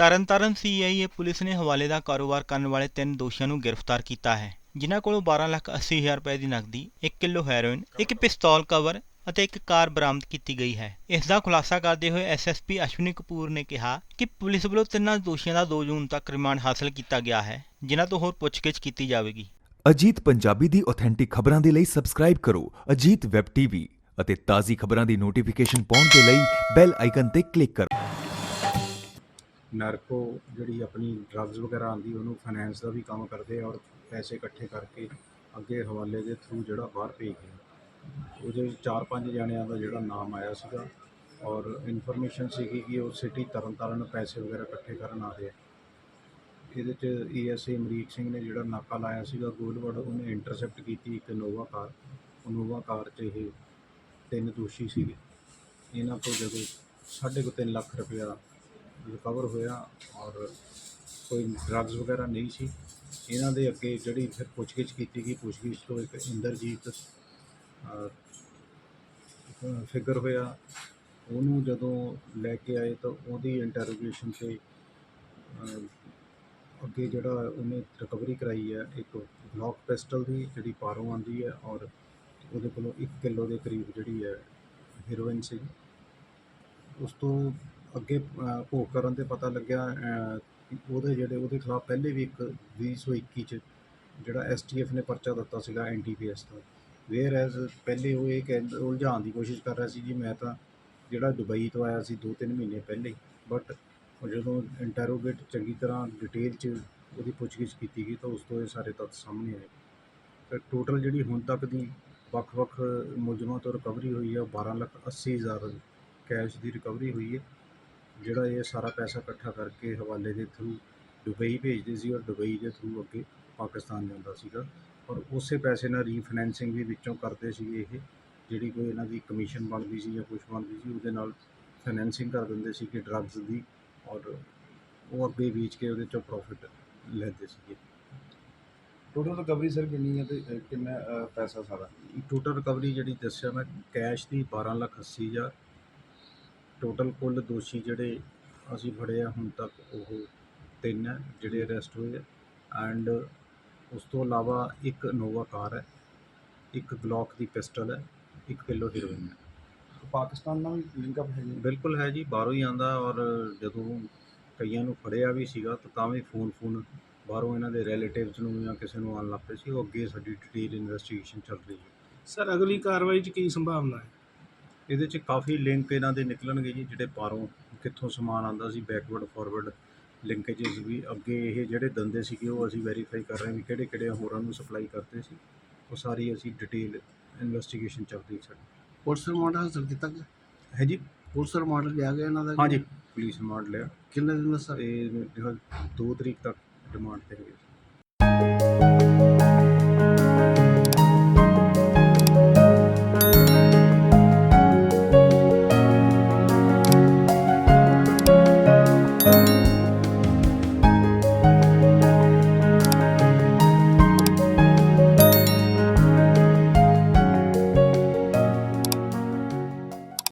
Tarn Taran CIA police ਨੇ ਹਵਾਲੇ ਦਾ ਕਾਰੋਬਾਰ ਕਰਨ ਵਾਲੇ ਤਿੰਨ ਦੋਸ਼ੀਆਂ ਨੂੰ ਗ੍ਰਿਫਤਾਰ ਕੀਤਾ ਹੈ, ਜਿਨ੍ਹਾਂ ਕੋਲੋਂ 12 ਲੱਖ 80 ਹਜ਼ਾਰ ਰੁਪਏ ਦੀ ਨਕਦੀ 1 ਕਿਲੋ ਹੈਰੋਇਨ, ਇੱਕ ਪਿਸਤੌਲ ਕਵਰ ਅਤੇ ਇੱਕ ਕਾਰ ਬਰਾਮਦ ਕੀਤੀ ਗਈ ਹੈ। ਇਸ ਦਾ ਖੁਲਾਸਾ ਕਰਦੇ ਹੋਏ ਐਸਐਸਪੀ ਅਸ਼ਵਨੀ ਕਪੂਰ ਨੇ ਕਿਹਾ ਕਿ ਪੁਲਿਸ ਵੱਲੋਂ ਤਿੰਨਾਂ ਦੋਸ਼ੀਆਂ ਦਾ 2 ਜੂਨ ਤੱਕ ਰਿਮਾਂਡ ਹਾਸਲ ਕੀਤਾ ਗਿਆ ਹੈ, ਜਿਨ੍ਹਾਂ ਤੋਂ ਹੋਰ ਪੁੱਛਗਿੱਛ ਕੀਤੀ ਜਾਵੇਗੀ। ਅਜੀਤ ਪੰਜਾਬੀ ਦੀ ਆਥੈਂਟਿਕ ਖਬਰਾਂ ਦੇ ਲਈ ਸਬਸਕ੍ਰਾਈਬ ਕਰੋ ਅਜੀਤ ਵੈਬ ਟੀਵੀ ਅਤੇ ਤਾਜ਼ੀ ਖਬਰਾਂ ਦੀ ਨੋਟੀਫਿਕੇਸ਼ਨ ਪਾਉਣ ਦੇ ਲਈ ਬੈਲ ਆਈਕਨ ਤੇ ਕਲਿੱਕ ਕਰੋ। ਨਰਕੋ ਜਿਹੜੀ ਆਪਣੀ ਡਰੱਗਸ ਵਗੈਰਾ ਆਉਂਦੀ, ਉਹਨੂੰ ਫਾਈਨੈਂਸ ਦਾ ਵੀ ਕੰਮ ਕਰਦੇ ਆ ਔਰ ਪੈਸੇ ਇਕੱਠੇ ਕਰਕੇ ਅੱਗੇ ਹਵਾਲੇ ਦੇ ਥਰੂ ਜਿਹੜਾ ਬਾਹਰ ਭੇਜਦੇ ਆ। ਉਹਦੇ ਵਿੱਚ ਚਾਰ ਪੰਜ ਜਣਿਆਂ ਦਾ ਜਿਹੜਾ ਨਾਮ ਆਇਆ ਸੀਗਾ ਔਰ ਇਨਫੋਰਮੇਸ਼ਨ ਸੀਗੀ ਕਿ ਉਹ ਸਿਟੀ ਤਰਨਤਾਰਨ ਪੈਸੇ ਵਗੈਰਾ ਇਕੱਠੇ ਕਰਨ ਆ ਰਹੇ ਆ। ਇਹਦੇ ਚ ਏਐਸਏ ਅਮਰੀਕ ਸਿੰਘ ਨੇ ਜਿਹੜਾ ਨਾਕਾ ਲਾਇਆ ਸੀਗਾ ਗੋਲਵਰਡ, ਉਹਨੇ ਇੰਟਰਸੈਪਟ ਕੀਤੀ ਇੱਕ ਨੋਵਾ ਕਾਰ। ਉਹ ਨੋਵਾ ਕਾਰ 'ਚ ਇਹ ਤਿੰਨ ਦੋਸ਼ੀ ਸੀਗੇ। ਇਹਨਾਂ ਤੋਂ ਜਦੋਂ ਸਾਢੇ ਕੁ ਤਿੰਨ ਲੱਖ ਰੁਪਇਆ ਰਿਕਵਰ ਹੋਇਆ ਔਰ ਕੋਈ ਡਰੱਗਸ ਵਗੈਰਾ ਨਹੀਂ ਸੀ। ਇਹਨਾਂ ਦੇ ਅੱਗੇ ਜਿਹੜੀ ਫਿਰ ਪੁੱਛਗਿੱਛ ਕੀਤੀ ਗਈ, ਪੁੱਛਗਿੱਛ ਤੋਂ ਇੱਕ ਇੰਦਰਜੀਤ ਫਿਗਰ ਹੋਇਆ। ਉਹਨੂੰ ਜਦੋਂ ਲੈ ਕੇ ਆਏ ਤਾਂ ਉਹਦੀ ਇੰਟਰੋਗੇਸ਼ਨ ਤੇ ਅੱਗੇ ਜਿਹੜਾ ਉਹਨੇ ਰਿਕਵਰੀ ਕਰਾਈ ਹੈ, ਇੱਕ ਬਲੌਕ ਪਿਸਟਲ ਦੀ ਜਿਹੜੀ ਪਾਰੋਂ ਆਂਦੀ ਹੈ ਔਰ ਉਹਦੇ ਕੋਲੋਂ 1 ਕਿਲੋ ਦੇ ਕਰੀਬ ਜਿਹੜੀ ਹੈ ਹੀਰੋਇਨ ਸੀ। ਉਸ ਤੋਂ ਅੱਗੇ ਅਹ, ਭੋਗ ਕਰਨ ਤੇ ਪਤਾ ਲੱਗਿਆ ਉਹਦੇ ਜਿਹੜੇ ਉਹਦੇ ਖਿਲਾਫ ਪਹਿਲੇ ਵੀ ਇੱਕ 2021 ਚ ਜਿਹੜਾ ਐਸਟੀਐਫ ਨੇ ਪਰਚਾ ਦਿੱਤਾ ਸੀਗਾ ਐਨਟੀਪੀਐਸ ਦਾ। ਵੇਅਰ ਐਜ਼ ਪਹਿਲੇ ਉਹ ਇਹ ਕਹਿ ਉਲਝਾਉਣ ਦੀ ਕੋਸ਼ਿਸ਼ ਕਰ ਰਿਹਾ ਸੀ ਜੀ ਮੈਂ ਤਾਂ ਜਿਹੜਾ ਦੁਬਈ ਤੋਂ ਆਇਆ ਸੀ 2-3 ਮਹੀਨੇ ਪਹਿਲੇ ਬਟ ਜਦੋਂ ਇੰਟਰੋਗੇਟ ਚੰਗੀ ਤਰ੍ਹਾਂ ਡਿਟੇਲ ਚ ਉਹਦੀ ਪੁੱਛਗਿੱਛ ਕੀਤੀ ਗਈ ਤਾਂ ਉਸ ਤੋਂ ਇਹ ਸਾਰੇ ਤੱਥ ਸਾਹਮਣੇ ਆਏ। ਤੇ ਟੋਟਲ ਜਿਹੜੀ ਹੁਣ ਤੱਕ ਦੀ ਵੱਖ-ਵੱਖ ਮੁਲਜ਼ਮਾਂ ਤੋਂ ਰਿਕਵਰੀ ਹੋਈ ਹੈ ਉਹ 12 ਲੱਖ 80 ਹਜ਼ਾਰ ਕੈਸ਼ ਦੀ ਰਿਕਵਰੀ ਹੋਈ ਹੈ ਜਿਹੜਾ ਇਹ ਸਾਰਾ ਪੈਸਾ ਇਕੱਠਾ ਕਰਕੇ ਹਵਾਲੇ ਦੇ ਥਰੂ ਦੁਬਈ ਭੇਜਦੇ ਸੀ ਔਰ ਦੁਬਈ ਦੇ ਥਰੂ ਅੱਗੇ ਪਾਕਿਸਤਾਨ ਜਾਂਦਾ ਸੀਗਾ ਔਰ ਉਸੇ ਪੈਸੇ ਨਾਲ ਰੀਫਾਈਨੈਂਸਿੰਗ ਵੀ ਵਿੱਚੋਂ ਕਰਦੇ ਸੀ ਇਹ ਜਿਹੜੀ ਕੋਈ ਇਹਨਾਂ ਦੀ ਕਮਿਸ਼ਨ ਬਣਦੀ ਸੀ ਜਾਂ ਕੁਝ ਬਣਦੀ ਸੀ ਉਹਦੇ ਨਾਲ ਫਾਈਨੈਂਸਿੰਗ ਕਰ ਦਿੰਦੇ ਸੀ ਕਿ ਡਰੱਗਸ ਦੀ ਔਰ ਉਹ ਅੱਗੇ ਵੇਚ ਕੇ ਉਹਦੇ ਚੋਂ ਪ੍ਰੋਫਿਟ ਲੈਂਦੇ ਸੀਗੇ। ਟੋਟਲ ਰਿਕਵਰੀ ਸਰ ਕਿੰਨੀ ਹੈ ਤੇ ਕਿੰਨਾ ਪੈਸਾ ਸਾਰਾ? ਟੋਟਲ ਰਿਕਵਰੀ ਜਿਹੜੀ ਦੱਸਿਆ ਮੈਂ ਕੈਸ਼ ਦੀ 12 ਲੱਖ 80 ਹਜ਼ਾਰ ਟੋਟਲ ਕੁੱਲ ਦੋਸ਼ੀ ਜਿਹੜੇ ਅਸੀਂ ਫੜੇ ਆ ਹੁਣ ਤੱਕ ਉਹ ਤਿੰਨ ਹੈ ਜਿਹੜੇ ਅਰੈਸਟ ਹੋਏ ਆ। ਐਂਡ ਉਸ ਤੋਂ ਇਲਾਵਾ ਇੱਕ ਨੋਵਾ ਕਾਰ ਹੈ ਇੱਕ ਗਲੌਕ ਦੀ ਪਿਸਟਲ ਹੈ 1 ਕਿਲੋ ਹੀਰੋਇਨ ਹੈ ਪਾਕਿਸਤਾਨ ਨਾਲ ਵੀ ਲਿੰਕ ਅਪ ਹੈ ਜੀ ਬਿਲਕੁਲ ਹੈ ਜੀ ਬਾਹਰੋਂ ਹੀ ਆਂਦਾ ਔਰ ਜਦੋਂ ਕਈਆਂ ਨੂੰ ਫੜਿਆ ਵੀ ਸੀਗਾ ਤਾਂ ਤਾਂ ਵੀ ਫੋਨ ਫੋਨ ਬਾਹਰੋਂ ਇਹਨਾਂ ਦੇ ਰਿਲੇਟਿਵਸ ਨੂੰ ਜਾਂ ਕਿਸੇ ਨੂੰ ਆਉਣ ਲੱਗ ਪਏ ਸੀ ਉਹ ਅੱਗੇ ਸਾਡੀ ਡਿਟੇਲ ਇਨਵੈਸਟੀਗੇਸ਼ਨ ਚੱਲ ਰਹੀ ਹੈ। ਸਰ ਅਗਲੀ ਕਾਰਵਾਈ 'ਚ ਕੀ ਸੰਭਾਵਨਾ ਹੈ? ਇਹਦੇ 'ਚ ਕਾਫੀ ਲਿੰਕ ਇਹਨਾਂ ਦੇ ਨਿਕਲਣਗੇ ਜੀ ਜਿਹੜੇ ਬਾਹਰੋਂ ਕਿੱਥੋਂ ਸਮਾਨ ਆਂਦਾ ਸੀ ਬੈਕਵਰਡ ਫਾਰਵਰਡ ਲਿੰਕੇजेस ਵੀ। ਅੱਗੇ ਇਹ ਜਿਹੜੇ ਦੰਦੇ ਸੀਗੇ ਉਹ ਅਸੀਂ ਵੈਰੀਫਾਈ ਕਰ ਰਹੇ ਹਾਂ ਵੀ ਕਿਹੜੇ ਕਿਹੜੇ ਹੋਰਾਂ ਨੂੰ ਸਪਲਾਈ ਕਰਦੇ ਸੀ। ਉਹ ਸਾਰੀ ਅਸੀਂ ਡਿਟੇਲ ਇਨਵੈਸਟੀਗੇਸ਼ਨ ਚੱਲ ਰਹੀ ਸਾਡੀ ਪੁਲਿਸ ਰਿਮਾਂਡ ਹਾਸਲ ਕੀਤਾ ਗਿਆ? ਹੈ ਜੀ। ਪੁਲਿਸ ਰਿਮਾਂਡ ਲਿਆ ਗਿਆ ਇਹਨਾਂ ਦਾ? ਹਾਂਜੀ ਪੁਲਿਸ ਰਿਮਾਂਡ ਲਿਆ। ਕਿੰਨੇ ਦਿਨ ਦਾ ਸਰ? ਤੇ 2 ਤਰੀਕ ਤੱਕ ਰਿਮਾਂਡ ਤੇ ਹੈਗੇ।